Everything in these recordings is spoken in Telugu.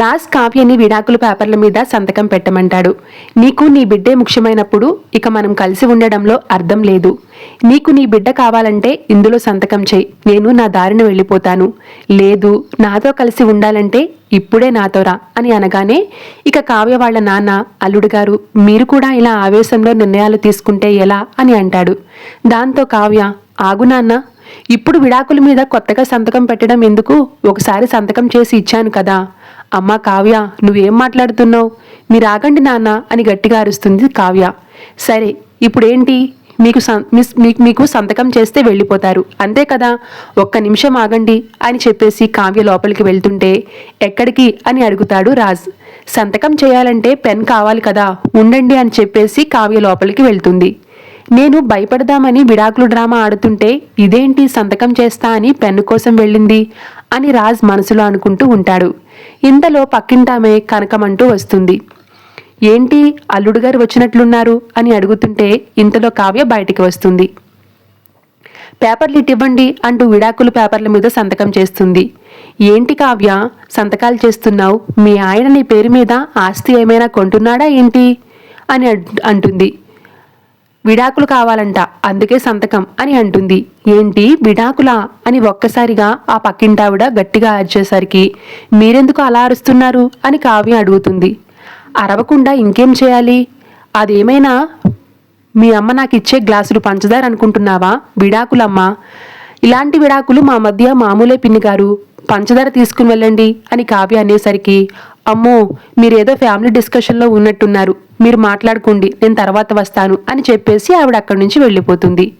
రాజ్ కావ్యని విడాకుల పేపర్ల మీద సంతకం పెట్టమంటాడు. నీకు నీ బిడ్డే ముఖ్యమైనప్పుడు ఇక మనం కలిసి ఉండడంలో అర్థం లేదు. నీకు నీ బిడ్డ కావాలంటే ఇందులో సంతకం చేయి. నేను నా దారిన వెళ్ళిపోతాను. లేదు నాతో కలిసి ఉండాలంటే ఇప్పుడే నాతో రా అని అనగానే ఇక కావ్య వాళ్ళ నాన్న అల్లుడు గారు మీరు కూడా ఇలా ఆవేశంలో నిర్ణయాలు తీసుకుంటే ఎలా అని అంటాడు. దాంతో కావ్య ఆగు నాన్న ఇప్పుడు విడాకుల మీద కొత్తగా సంతకం పెట్టడం ఎందుకు? ఒకసారి సంతకం చేసి ఇచ్చాను కదా. అమ్మా కావ్య నువ్వేం మాట్లాడుతున్నావు? మీరు ఆగండి నాన్న అని గట్టిగా అరుస్తుంది కావ్య. సరే ఇప్పుడేంటి? మీకు మీకు మీకు సంతకం చేస్తే వెళ్ళిపోతారు. అంతే కదా? ఒక్క నిమిషం ఆగండి అని చెప్పేసి కావ్య లోపలికి వెళ్తుంటే ఎక్కడికి అని అడుగుతాడు రాజ్. సంతకం చేయాలంటే పెన్ కావాలి కదా ఉండండి అని చెప్పేసి కావ్య లోపలికి వెళ్తుంది. నేను భయపడదామని విడాకులు డ్రామా ఆడుతుంటే ఇదేంటి సంతకం చేస్తా అని పెన్ను కోసం వెళ్ళింది అని రాజ్ మనసులో అనుకుంటూ ఉంటాడు. ఇంతలో పక్కింటామే కనకమంటూ వస్తుంది. ఏంటి అల్లుడు గారు వచ్చినట్లున్నారు అని అడుగుతుంటే ఇంతలో కావ్య బయటికి వస్తుంది. పేపర్లు ఇటివ్వండి అంటూ విడాకులు పేపర్ల మీద సంతకం చేస్తుంది. ఏంటి కావ్య సంతకాలు చేస్తున్నావు? మీ ఆయన నీ పేరు మీద ఆస్తి ఏమైనా కొంటున్నాడా ఏంటి? అని అంటుంది. విడాకులు కావాలంట అందుకే సంతకం అని అంటుంది. ఏంటి విడాకులా? అని ఒక్కసారిగా ఆ పక్కింటావిడ గట్టిగా అరిచేసరికి మీరెందుకు అలా అరుస్తున్నారు? అని కావ్య అడుగుతుంది. అరవకుండా ఇంకేం చేయాలి? అదేమైనా మీ అమ్మ నాకు ఇచ్చే గ్లాసులు పంచదార అనుకుంటున్నావా? విడాకులమ్మా. ఇలాంటి విడాకులు మా మధ్య మామూలే పిన్ని గారు పంచదార తీసుకుని వెళ్ళండి అని కావ్య అనేసరికి అమ్మో మీరేదో ఫ్యామిలీ డిస్కషన్లో ఉన్నట్టున్నారు. మీరు మాట్లాడుకోండి నేను తర్వాత వస్తాను అని చెప్పేసి ఆవిడ అక్కడి నుంచి వెళ్ళిపోతుంది.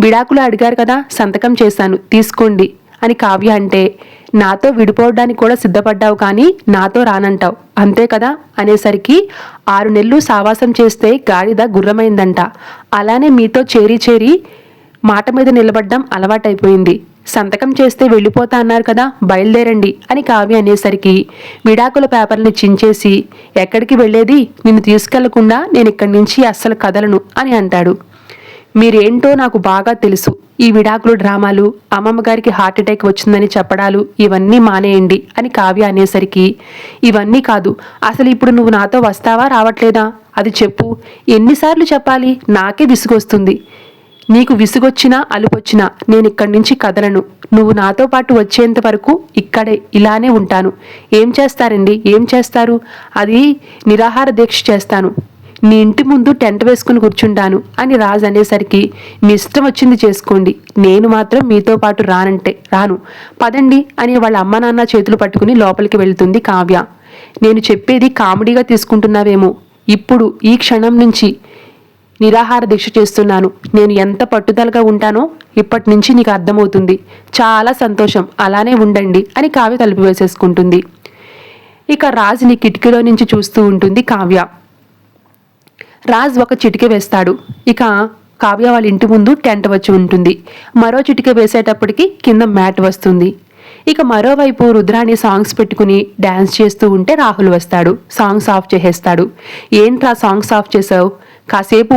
విడాకులు అడిగారు కదా సంతకం చేశాను తీసుకోండి అని కావ్య అంటే నాతో విడిపోవడానికి కూడా సిద్ధపడ్డావు కానీ నాతో రానంటావు అంతే కదా? అనేసరికి ఆరు నెలలు సావాసం చేస్తే గాడిద గుర్రమైందంట. అలానే మీతో చేరి చేరి మాట మీద నిలబడ్డం అలవాటైపోయింది. సంతకం చేస్తే వెళ్ళిపోతా అన్నారు కదా బయలుదేరండి అని కావ్య అనేసరికి విడాకుల పేపర్ని చించేసి ఎక్కడికి వెళ్ళేది? నిన్ను తీసుకెళ్ళకుండా నేను ఇక్కడి నుంచి అస్సలు కదలను అని అంటాడు. మీరేంటో నాకు బాగా తెలుసు. ఈ విడాకులు డ్రామాలు అమ్మమ్మ గారికి హార్ట్ అటాక్ వచ్చిందని చెప్పడాలు ఇవన్నీ మానేయండి అని కావ్య అనేసరికి ఇవన్నీ కాదు అసలు ఇప్పుడు నువ్వు నాతో వస్తావా రావట్లేదా? అది చెప్పు. ఎన్నిసార్లు చెప్పాలి? నాకే విసుగొస్తుంది. నీకు విసుగొచ్చినా అలుపొచ్చినా నేను ఇక్కడి నుంచి కదలను. నువ్వు నాతో పాటు వచ్చేంత వరకు ఇక్కడే ఇలానే ఉంటాను. ఏం చేస్తారండి? ఏం చేస్తారు? అది నిరాహార దీక్ష చేస్తాను. నీ ఇంటి ముందు టెంట్ వేసుకుని కూర్చుంటాను అని రాజు అనేసరికి మీ ఇష్టం వచ్చింది చేసుకోండి. నేను మాత్రం మీతో పాటు రానంటే రాను. పదండి అని వాళ్ళ అమ్మ నాన్న చేతులు పట్టుకుని లోపలికి వెళ్తుంది కావ్య. నేను చెప్పేది కామెడీగా తీసుకుంటున్నావేమో. ఇప్పుడు ఈ క్షణం నుంచి నిరాహార దీక్ష చేస్తున్నాను. నేను ఎంత పట్టుదలగా ఉంటానో ఇప్పటి నుంచి నీకు అర్థమవుతుంది. చాలా సంతోషం. అలానే ఉండండి అని కావ్య తలుపు వేసేసుకుంటుంది. ఇక రాజుని కిటికీలో నుంచి చూస్తూ ఉంటుంది కావ్య. రాజ్ ఒక చిటిక వేస్తాడు. ఇక కావ్య వాళ్ళ ఇంటి ముందు టెంట్ వచ్చి ఉంటుంది. మరో చిటిక వేసేటప్పటికి కింద మ్యాట్ వస్తుంది. ఇక మరోవైపు రుద్రాణి సాంగ్స్ పెట్టుకుని డ్యాన్స్ చేస్తూ ఉంటే రాహుల్ వస్తాడు. సాంగ్స్ ఆఫ్ చేసేస్తాడు. ఏంట్రా సాంగ్స్ ఆఫ్ చేసావు? కాసేపు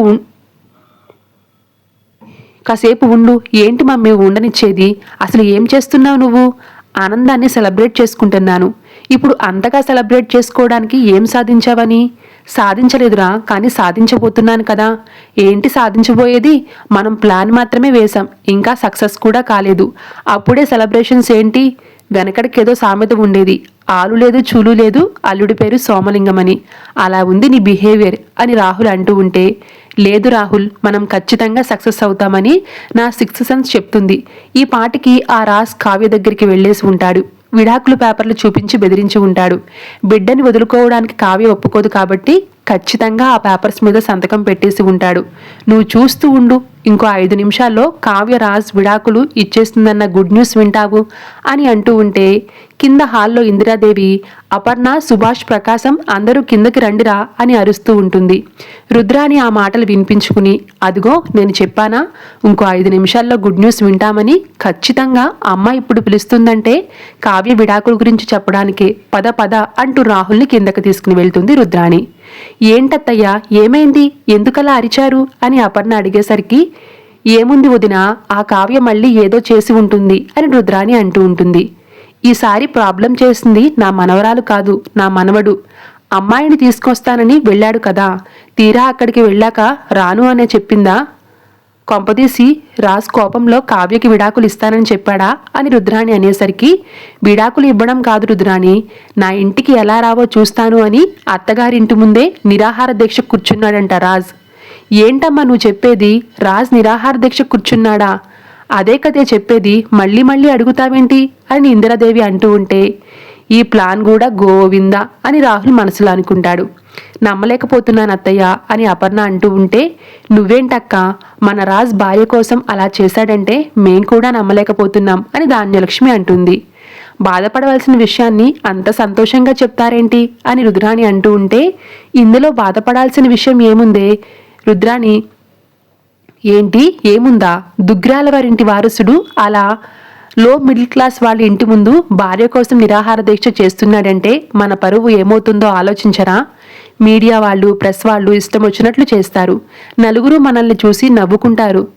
కాసేపు ఉండు. ఏంటి మమ్మీ ఉండనిచ్చేది? అసలు ఏం చేస్తున్నావు నువ్వు? ఆనందాన్ని సెలబ్రేట్ చేసుకుంటున్నాను. ఇప్పుడు అంతగా సెలబ్రేట్ చేసుకోవడానికి ఏం సాధించావని? సాధించలేదురా కానీ సాధించబోతున్నాను కదా. ఏంటి సాధించబోయేది? మనం ప్లాన్ మాత్రమే వేశాం. ఇంకా సక్సెస్ కూడా కాలేదు. అప్పుడే సెలబ్రేషన్స్ ఏంటి? వెనకడికి ఏదో సామెత ఉండేది. ఆలు లేదు చూలు లేదు అల్లుడి పేరు సోమలింగమని. అలా ఉంది నీ బిహేవియర్ అని రాహుల్ అంటూ ఉంటే లేదు రాహుల్ మనం ఖచ్చితంగా సక్సెస్ అవుతామని నా సిక్స్త్ సెన్స్ చెప్తుంది. ఈ పాటికి ఆ రాస్ కావ్య దగ్గరికి వెళ్ళేసి ఉంటాడు. విడాకులు పేపర్లు చూపించి బెదిరించి ఉంటాడు. బిడ్డని వదులుకోవడానికి కావ్య ఒప్పుకోదు కాబట్టి ఖచ్చితంగా ఆ పేపర్స్ మీద సంతకం పెట్టేసి ఉంటాడు. నువ్వు చూస్తూ ఉండు. ఇంకో ఐదు నిమిషాల్లో కావ్యరాజ్ విడాకులు ఇచ్చేస్తుందన్న గుడ్ న్యూస్ వింటావు అని అంటూ ఉంటే కింద హాల్లో ఇందిరాదేవి అపర్ణ సుభాష్ ప్రకాశం అందరూ కిందకి రండిరా అని అరుస్తూ ఉంటుంది. రుద్రాని ఆ మాటలు వినిపించుకుని అదిగో నేను చెప్పానా? ఇంకో ఐదు నిమిషాల్లో గుడ్ న్యూస్ వింటామని ఖచ్చితంగా అమ్మ ఇప్పుడు పిలుస్తుందంటే కావ్య విడాకుల గురించి చెప్పడానికి పద పద అంటూ రాహుల్ని కిందకి తీసుకుని వెళ్తుంది రుద్రాణి. ఏంటత్తయ్యా ఏమైంది? ఎందుకలా అరిచారు? అని అపర్ణ అడిగేసరికి ఏముంది వదిన ఆ కావ్య మళ్ళీ ఏదో చేసి ఉంటుంది అని రుద్రాణి అంటూ ఉంటుంది. ఈసారి ప్రాబ్లం చేసింది నా మనవరాలు కాదు నా మనవడు. అమ్మాయిని తీసుకొస్తానని వెళ్ళాడు కదా. తీరా అక్కడికి వెళ్ళాక రాను అనే చెప్పిందా? కొంపదీసి రాజ్ కోపంలో కావ్యకి విడాకులు ఇస్తానని చెప్పాడా? అని రుద్రాణి అనేసరికి విడాకులు ఇవ్వడం కాదు రుద్రాణి. నా ఇంటికి ఎలా రావో చూస్తాను అని అత్తగారింటి ముందే నిరాహార దీక్ష కూర్చున్నాడంట రాజ్. ఏంటమ్మా నువ్వు చెప్పేది? రాజ్ నిరాహార దీక్ష కూర్చున్నాడా? అదే కదే చెప్పేది. మళ్ళీ మళ్ళీ అడుగుతావేంటి అని ఇందిరాదేవి అంటూ ఉంటే ఈ ప్లాన్ కూడా గోవింద అని రాహుల్ మనసులో అనుకుంటాడు. నమ్మలేకపోతున్నాను అత్తయ్య అని అపర్ణ అంటూ ఉంటే నువ్వేంటక్క మన రాజ్ భార్య కోసం అలా చేశాడంటే మేం కూడా నమ్మలేకపోతున్నాం అని ధాన్యలక్ష్మి అంటుంది. బాధపడవలసిన విషయాన్ని అంత సంతోషంగా చెప్తారేంటి? అని రుద్రాణి అంటూ ఉంటే ఇందులో బాధపడాల్సిన విషయం ఏముందే? రుద్రాణి ఏంటి? ఏముందా? దుగ్రాల వారింటి వారసుడు అలా లో మిడిల్ క్లాస్ వాళ్ళ ఇంటి ముందు భార్య కోసం నిరాహార దీక్ష చేస్తున్నాడంటే మన పరువు ఏమవుతుందో ఆలోచించరా? మీడియా వాళ్ళు ప్రెస్ వాళ్ళు ఇష్టం వచ్చినట్లు చేస్తారు. నలుగురు మనల్ని చూసి నవ్వుకుంటారు.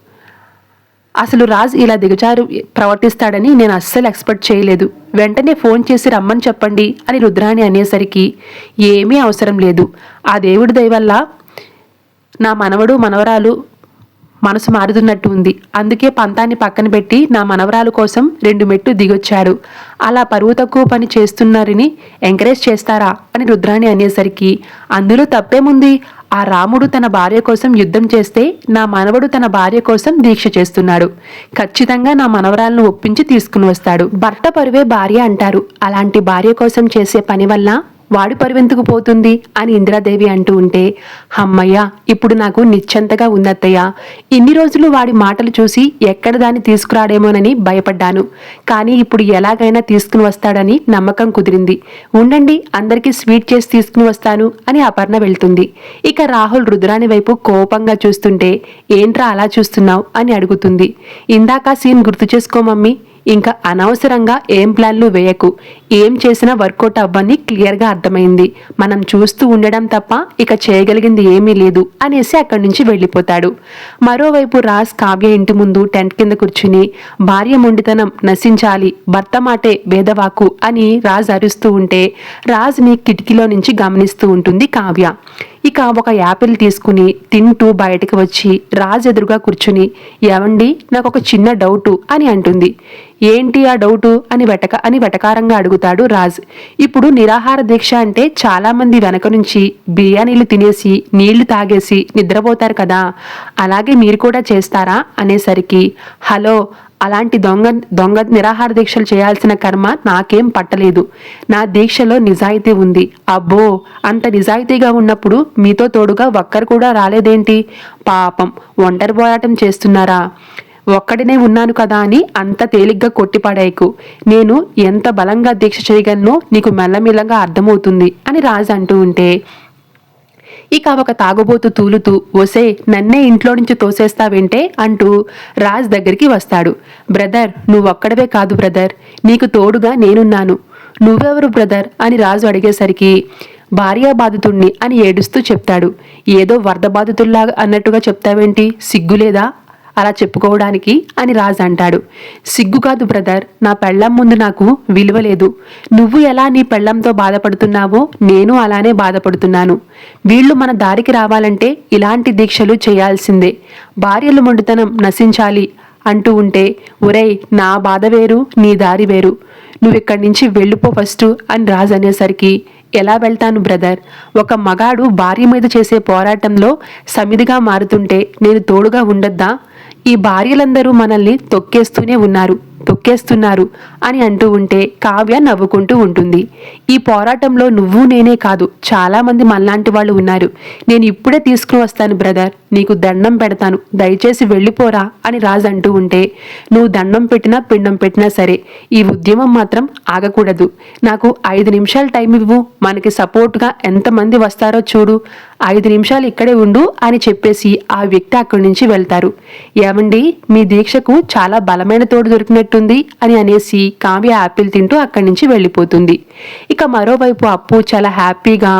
అసలు రాజ్ ఇలా దిగజారు ప్రవర్తిస్తాడని నేను అస్సలు ఎక్స్పెక్ట్ చేయలేదు. వెంటనే ఫోన్ చేసి రమ్మని చెప్పండి అని రుద్రాణి అనేసరికి ఏమీ అవసరం లేదు. ఆ దేవుడి దయవల్ల నా మనవడు మనవరాలు మనసు మారుతున్నట్టు ఉంది. అందుకే పంతాన్ని పక్కన పెట్టి నా మనవరాలు కోసం రెండు మెట్టు దిగొచ్చాడు. అలా పరువు తక్కువ పని చేస్తున్నారని ఎంకరేజ్ చేస్తారా? అని రుద్రాణి అనేసరికి అందులో తప్పేముంది? ఆ రాముడు తన భార్య కోసం యుద్ధం చేస్తే నా మనవడు తన భార్య కోసం దీక్ష చేస్తున్నాడు. ఖచ్చితంగా నా మనవరాలను ఒప్పించి తీసుకుని వస్తాడు. భర్త పరువే భార్య అంటారు. అలాంటి భార్య కోసం చేసే పని వల్ల వాడి పరువెందుకు పోతుంది? అని ఇందిరాదేవి అంటూ ఉంటే హమ్మయ్య ఇప్పుడు నాకు నిశ్చంతగా ఉందత్తయ్య. ఇన్ని రోజులు వాడి మాటలు చూసి ఎక్కడ దాన్ని తీసుకురాడేమోనని భయపడ్డాను. కానీ ఇప్పుడు ఎలాగైనా తీసుకుని వస్తాడని నమ్మకం కుదిరింది. ఉండండి అందరికీ స్వీట్ చేసి తీసుకుని వస్తాను అని అపర్ణ వెళ్తుంది. ఇక రాహుల్ రుద్రాని వైపు కోపంగా చూస్తుంటే ఏంట్రా అలా చూస్తున్నావు? అని అడుగుతుంది. ఇందాక సీన్ గుర్తు చేసుకో మమ్మీ. ఇంకా అనవసరంగా ఏం ప్లాన్లు వేయకు. ఏం చేసినా వర్కౌట్ అవ్వని క్లియర్గా అర్థమైంది. మనం చూస్తూ ఉండడం తప్ప ఇక చేయగలిగింది ఏమీ లేదు అనేసి అక్కడి నుంచి వెళ్ళిపోతాడు. మరోవైపు రాజ్ కావ్య ఇంటి ముందు టెంట్ కింద కూర్చుని భార్య మొండితనం నశించాలి భర్త మాటే వేదవాకు అని రాజ్ అరుస్తూ ఉంటే రాజ్ని కిటికీలో నుంచి గమనిస్తూ ఉంటుంది కావ్య. ఇక ఒక యాపిల్ తీసుకుని తింటూ బయటకు వచ్చి రాజ్ ఎదురుగా కూర్చుని ఏమండి నాకు ఒక చిన్న డౌటు అని అంటుంది. ఏంటి ఆ డౌటు? అని వెటక అని వెటకారంగా అడుగుతాడు రాజ్. ఇప్పుడు నిరాహార దీక్ష అంటే చాలామంది వెనక నుంచి బిర్యానీలు తినేసి నీళ్ళు తాగేసి నిద్రపోతారు కదా అలాగే మీరు కూడా చేస్తారా? అనేసరికి హలో అలాంటి దొంగ దొంగ నిరాహార దీక్షలు చేయాల్సిన కర్మ నాకేం పట్టలేదు. నా దీక్షలో నిజాయితీ ఉంది. అబ్బో అంత నిజాయితీగా ఉన్నప్పుడు మీతో తోడుగా ఒక్కరు కూడా రాలేదేంటి? పాపం ఒంటరి పోరాటం చేస్తున్నారా? ఒక్కడినే ఉన్నాను కదా అని అంత తేలిగ్గా కొట్టిపడేయకు నేను ఎంత బలంగా దీక్ష చేయగలనో నీకు మెల్లమెల్లగా అర్థమవుతుంది అని రాజు అంటూ ఉంటే ఇక ఒక తాగుబోతు తూలుతూ ఒసే నన్నే ఇంట్లో నుంచి తోసేస్తావేంటే? అంటూ రాజ్ దగ్గరికి వస్తాడు. బ్రదర్ నువ్వొక్కడవే కాదు బ్రదర్. నీకు తోడుగా నేనున్నాను. నువ్వెవరు బ్రదర్? అని రాజు అడిగేసరికి భార్యా బాధితుణ్ణి అని ఏడుస్తూ చెప్తాడు. ఏదో వరద బాధితుల్లాగా అన్నట్టుగా చెప్తావేంటి? సిగ్గులేదా? అలా చెప్పుకోవడానికి అని రాజ్ అంటాడు. సిగ్గు కాదు బ్రదర్ నా పెళ్ళం ముందు నాకు విలువ లేదు. నువ్వు ఎలా నీ పెళ్ళంతో బాధపడుతున్నావో నేను అలానే బాధపడుతున్నాను. వీళ్ళు మన దారికి రావాలంటే ఇలాంటి దీక్షలు చేయాల్సిందే. భార్యలు మొండితనం నశించాలి అంటూ ఉంటే ఒరేయ్ నా బాధ వేరు నీ దారి వేరు. నువ్వు ఇక్కడి నుంచి వెళ్ళిపో ఫస్ట్ అని రాజ్ అనేసరికి ఎలా వెళ్తాను బ్రదర్? ఒక మగాడు భార్య మీద చేసే పోరాటంలో సమిదిగా మారుతుంటే నేను తోడుగా ఉండొద్దా? ఈ భార్యలందరూ మనల్ని తొక్కేస్తూనే ఉన్నారు. తొక్కేస్తున్నారు అని అంటూ ఉంటే కావ్య నవ్వుకుంటూ ఉంటుంది. ఈ పోరాటంలో నువ్వు నేనే కాదు. చాలామంది మనలాంటి వాళ్ళు ఉన్నారు. నేను ఇప్పుడే తీసుకుని వస్తాను బ్రదర్. నీకు దండం పెడతాను. దయచేసి వెళ్ళిపోరా అని రాజు అంటూ ఉంటే నువ్వు దండం పెట్టినా పిండం పెట్టినా సరే ఈ ఉద్యమం మాత్రం ఆగకూడదు. నాకు ఐదు నిమిషాలు టైం ఇవ్వు. మనకి సపోర్ట్గా ఎంతమంది వస్తారో చూడు. ఐదు నిమిషాలు ఇక్కడే ఉండు అని చెప్పేసి ఆ వ్యక్తి అక్కడి నుంచి వెళ్తారు. ఏమండి మీ దీక్షకు చాలా బలమైన తోడు దొరికినట్టుంది అని అనేసి కావ్య యాపిల్ తింటూ అక్కడి నుంచి వెళ్ళిపోతుంది. ఇక మరోవైపు అప్పు చాలా హ్యాపీగా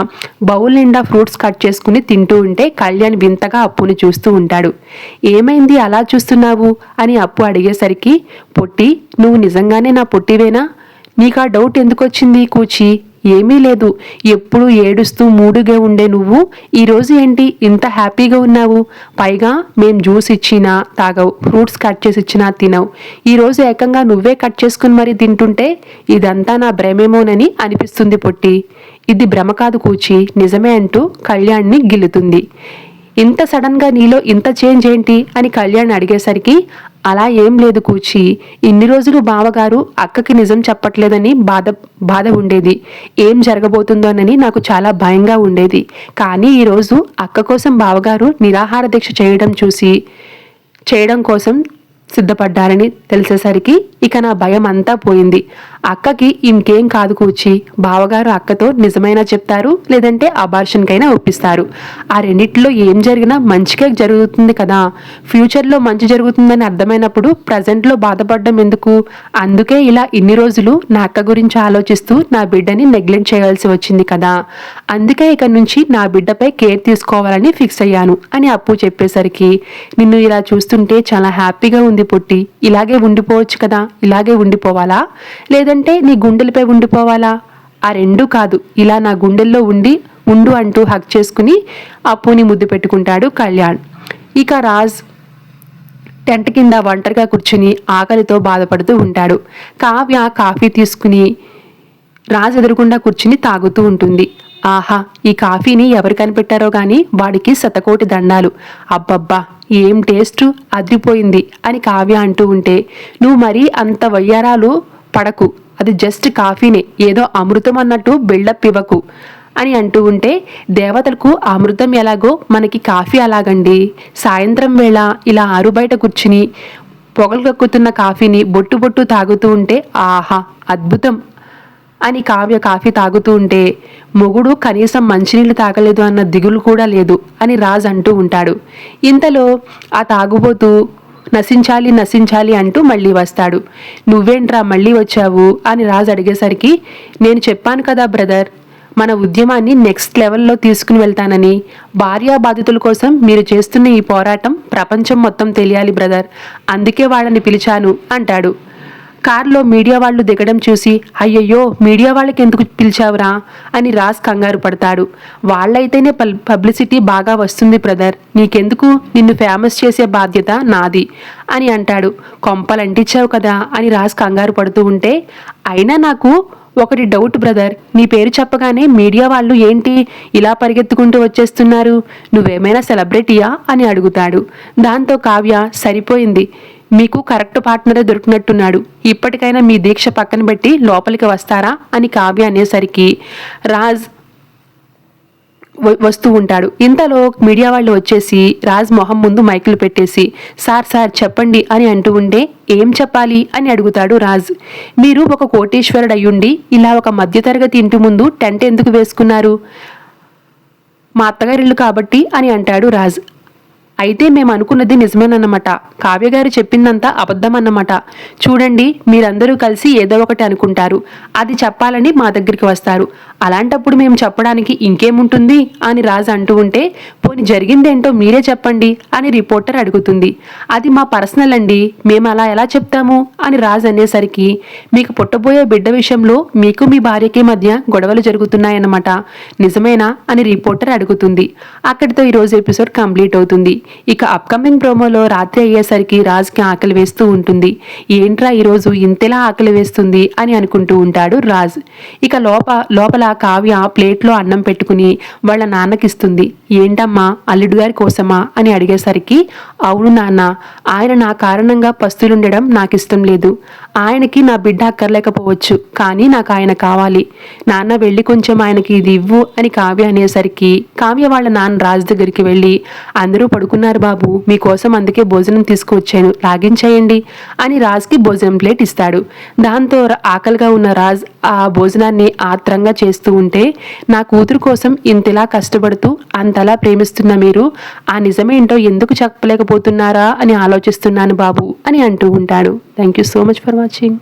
బౌల్ నిండా ఫ్రూట్స్ కట్ చేసుకుని తింటూ ఉంటే కళ్యాణ్ వింతగా అప్పుని చూస్తూ ఉంటాడు. ఏమైంది అలా చూస్తున్నావు? అని అప్పు అడిగేసరికి పొట్టి నువ్వు నిజంగానే నా పొట్టివేనా? నీకు ఆ డౌట్ ఎందుకు వచ్చింది కూచి? ఏమీ లేదు. ఎప్పుడు ఏడుస్తూ మూడుగా ఉండే నువ్వు ఈరోజు ఏంటి ఇంత హ్యాపీగా ఉన్నావు? పైగా మేం జ్యూస్ ఇచ్చినా తాగవు ఫ్రూట్స్ కట్ చేసి ఇచ్చినా తినవు. ఈరోజు ఏకంగా నువ్వే కట్ చేసుకుని మరీ తింటుంటే ఇదంతా నా భ్రమేమోనని అనిపిస్తుంది పొట్టి. ఇది భ్రమ కాదు కూచి నిజమే అంటూ కళ్యాణ్ని గిల్లుతుంది. ఇంత సడన్గా నీలో ఇంత చేంజ్ ఏంటి అని కళ్యాణ్ అడిగేసరికి అలా ఏం లేదు కూచి. ఇన్ని రోజులు బావగారు అక్కకి నిజం చెప్పట్లేదని బాధ బాధ ఉండేది. ఏం జరగబోతుందోనని నాకు చాలా భయంగా ఉండేది. కానీ ఈరోజు అక్క కోసం బావగారు నిరాహార దీక్ష చేయడం చూసి చేయడం కోసం సిద్ధపడ్డారని తెలిసేసరికి ఇక నా భయం అంతా పోయింది. అక్కకి ఇంకేం కాదు కూర్చి. బావగారు అక్కతో నిజమైనా చెప్తారు లేదంటే అబార్షన్కైనా ఒప్పిస్తారు. ఆ రెండిట్లో ఏం జరిగినా మంచిగా జరుగుతుంది కదా. ఫ్యూచర్లో మంచి జరుగుతుందని అర్థమైనప్పుడు ప్రజెంట్లో బాధపడడం ఎందుకు? అందుకే ఇలా ఇన్ని రోజులు నా అక్క గురించి ఆలోచిస్తూ నా బిడ్డని నెగ్లెక్ట్ చేయాల్సి వచ్చింది కదా. అందుకే ఇక నుంచి నా బిడ్డపై కేర్ తీసుకోవాలని ఫిక్స్ అయ్యాను అని అప్పు చెప్పేసరికి నిన్ను ఇలా చూస్తుంటే చాలా హ్యాపీగా ఉంది పుట్టి ఇలాగే ఉండిపోవచ్చు కదా? ఇలాగే ఉండిపోవాలా? లేదంటే నీ గుండెలపై ఉండిపోవాలా? ఆ రెండూ కాదు. ఇలా నా గుండెల్లో ఉండి ఉండు అంటూ హక్ చేసుకుని అప్పుని ముద్దు పెట్టుకుంటాడు కళ్యాణ్. ఇక రాజ్ టెంట్ కింద ఒంటరిగా కూర్చుని ఆకలితో బాధపడుతూ ఉంటాడు. కావ్య కాఫీ తీసుకుని రాజు ఎదురుకుండా కూర్చుని తాగుతూ ఉంటుంది. ఆహా ఈ కాఫీని ఎవరు కనిపెట్టారో గాని వాడికి శతకోటి దండాలు. అబ్బబ్బా ఏం టేస్ట్? అదిరిపోయింది అని కావ్య అంటూ ఉంటే నువ్వు మరీ అంత వయ్యారాలు పడకు. అది జస్ట్ కాఫీనే. ఏదో అమృతం అన్నట్టు బిల్డప్ ఇవ్వకు అని అంటూ ఉంటే దేవతలకు అమృతం ఎలాగో? మనకి కాఫీ అలాగండి. సాయంత్రం వేళ ఇలా ఆరు బయట కూర్చుని పొగలు కక్కుతున్న కాఫీని బొట్టు బొట్టు తాగుతూ ఉంటే ఆహా అద్భుతం. అని కావ్య కాఫీ తాగుతూ ఉంటే మొగుడు కనీసం మంచినీళ్ళు తాగలేదు అన్న దిగులు కూడా లేదు అని రాజ్ అంటూ ఉంటాడు. ఇంతలో ఆ తాగుబోతూ నశించాలి నశించాలి అంటూ మళ్ళీ వస్తాడు. నువ్వేంట్రా మళ్ళీ వచ్చావు? అని రాజ్ అడిగేసరికి నేను చెప్పాను కదా బ్రదర్ మన ఉద్యమాన్ని నెక్స్ట్ లెవెల్లో తీసుకుని వెళ్తానని. భార్యా బాధితుల కోసం మీరు చేస్తున్న ఈ పోరాటం ప్రపంచం మొత్తం తెలియాలి బ్రదర్. అందుకే వాళ్ళని పిలిచాను అంటాడు. కారులో మీడియా వాళ్ళు దిగడం చూసి అయ్యయ్యో మీడియా వాళ్ళకి ఎందుకు పిలిచావురా? అని రాజ్ కంగారు పడతాడు. వాళ్ళైతేనే పబ్లిసిటీ బాగా వస్తుంది బ్రదర్. నీకెందుకు? నిన్ను ఫేమస్ చేసే బాధ్యత నాది అని అంటాడు. కొంపలంటించావు కదా అని రాజ్ కంగారు పడుతూ ఉంటే అయినా నాకు ఒకటి డౌట్ బ్రదర్. నీ పేరు చెప్పగానే మీడియా వాళ్ళు ఏంటి ఇలా పరిగెత్తుకుంటూ వచ్చేస్తున్నారు? నువ్వేమైనా సెలబ్రిటీయా? అని అడుగుతాడు. దాంతో కావ్య సరిపోయింది. మీకు కరెక్ట్ పార్ట్నరే దొరికినట్టున్నాడు. ఇప్పటికైనా మీ దీక్ష పక్కన పెట్టి లోపలికి వస్తారా? అని కావ్య అనేసరికి రాజ్ వస్తూ ఉంటాడు. ఇంతలో మీడియా వాళ్ళు వచ్చేసి రాజ్ మొహం ముందు మైకులు పెట్టేసి సార్ సార్ చెప్పండి అని అంటూ ఉంటే ఏం చెప్పాలి? అని అడుగుతాడు రాజ్. మీరు ఒక కోటేశ్వరుడు అయ్యుండి ఇలా ఒక మధ్యతరగతి ఇంటి ముందు టెంట్ ఎందుకు వేసుకున్నారు? మా అత్తగారిల్లు కాబట్టి అని అంటాడు రాజ్. అయితే మేము అనుకున్నది నిజమేనన్నమాట. కావ్య గారు చెప్పిందంతా అబద్ధం అన్నమాట చూడండి మీరందరూ కలిసి ఏదో ఒకటి అనుకుంటారు. అది చెప్పాలని మా దగ్గరికి వస్తారు. అలాంటప్పుడు మేము చెప్పడానికి ఇంకేముంటుంది? అని రాజు అంటూ ఉంటే పోని జరిగిందేంటో మీరే చెప్పండి అని రిపోర్టర్ అడుగుతుంది. అది మా పర్సనల్ అండి మేము అలా ఎలా చెప్తాము? అని రాజు అనేసరికి మీకు పుట్టబోయే బిడ్డ విషయంలో మీకు మీ భార్యకి మధ్య గొడవలు జరుగుతున్నాయన్నమాట. నిజమేనా? అని రిపోర్టర్ అడుగుతుంది. అక్కడితో ఈరోజు ఎపిసోడ్ కంప్లీట్ అవుతుంది. ఇక అప్కమింగ్ ప్రోమోలో రాత్రి అయ్యేసరికి రాజ్కి ఆకలి వేస్తూ ఉంటుంది. ఏంట్రా ఈరోజు ఇంతలా ఆకలి వేస్తుంది అని అనుకుంటూ ఉంటాడు రాజ్. ఇక లోప లోపల కావ్య ప్లేట్లో అన్నం పెట్టుకుని వాళ్ళ నాన్నకిస్తుంది. ఏంటమ్మా అల్లుడు గారి కోసమా? అని అడిగేసరికి అవును నాన్న ఆయన నా కారణంగా పస్తులుండడం నాకు ఇష్టం లేదు. ఆయనకి నా బిడ్డ అక్కర్లేకపోవచ్చు కానీ నాకు ఆయన కావాలి. నాన్న వెళ్ళి కొంచెం ఆయనకి ఇది ఇవ్వు అని కావ్య అనేసరికి కావ్య వాళ్ళ నాన్న రాజు దగ్గరికి వెళ్ళి అందరూ పడుకున్నారు బాబు మీకోసం అందుకే భోజనం తీసుకువచ్చాను లాగించేయండి అని రాజ్కి భోజనం ప్లేట్ ఇస్తాడు. దాంతో ఆకలిగా ఉన్న రాజ్ ఆ భోజనాన్ని ఆత్రంగా చేస్తూ ఉంటే నా కూతురు కోసం ఇంతలా కష్టపడుతూ అంతలా ప్రేమిస్తున్న మీరు ఆ నిజమేంటో ఎందుకు చెప్పలేకపోతున్నారా అని ఆలోచిస్తున్నాను బాబు అని అంటూ ఉంటాడు. Thank you so much for watching